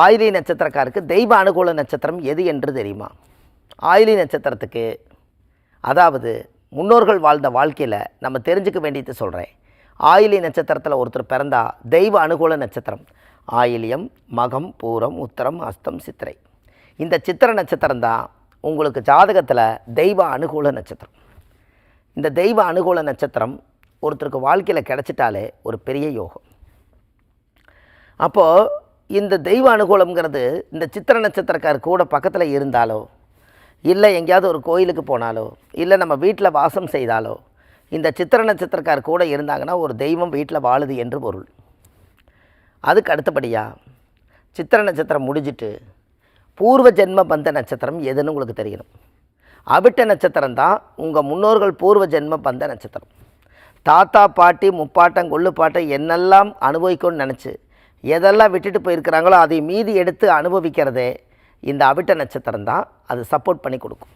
Oily நட்சத்திரக்காருக்கு தெய்வ அனுகூல நட்சத்திரம் எது என்று தெரியுமா? ஆயிலி நட்சத்திரத்துக்கு அதாவது முன்னோர்கள் வாழ்ந்த வாழ்க்கையில் நம்ம தெரிஞ்சுக்க வேண்டியது சொல்கிறேன் ஆயிலி நட்சத்திரத்தில் ஒருத்தர் பிறந்தா தெய்வ அனுகூல நட்சத்திரம். ஆயிலியம் மகம் பூரம் உத்தரம் அஸ்தம் சித்திரை. இந்த சித்திர நட்சத்திரம் தான் உங்களுக்கு ஜாதகத்தில் தெய்வ அனுகூல நட்சத்திரம். இந்த தெய்வ அனுகூல நட்சத்திரம் ஒருத்தருக்கு வாழ்க்கையில் கிடைச்சிட்டாலே ஒரு பெரிய யோகம். அப்போது இந்த தெய்வ அனுகூலம்ங்கிறது இந்த சித்திர நட்சத்திரக்கார் கூட பக்கத்தில் இருந்தாலோ இல்லை எங்கேயாவது ஒரு கோயிலுக்கு போனாலோ இல்லை நம்ம வீட்டில் வாசம் செய்தாலோ இந்த சித்திர நட்சத்திரக்கார் கூட இருந்தாங்கன்னா ஒரு தெய்வம் வீட்டில் வாழுது என்று பொருள். அதுக்கு அடுத்தபடியாக சித்திர நட்சத்திரம் முடிஞ்சிட்டு பூர்வ ஜென்ம பந்த நட்சத்திரம் எதுன்னு உங்களுக்கு தெரியணும். அவிட்ட நட்சத்திரம் தான் உங்கள் முன்னோர்கள் பூர்வ ஜென்ம பந்த நட்சத்திரம். தாத்தா பாட்டி முப்பாட்டம் கொள்ளுப்பாட்டம் என்னெல்லாம் அனுபவிக்கணும்னு நினச்சி எதெல்லாம் விட்டுட்டு போயிருக்கிறாங்களோ அதை மீதி எடுத்து அனுபவிக்கிறதே இந்த அவிட்ட நட்சத்திரம் தான் அது சப்போர்ட் பண்ணி கொடுக்கும்.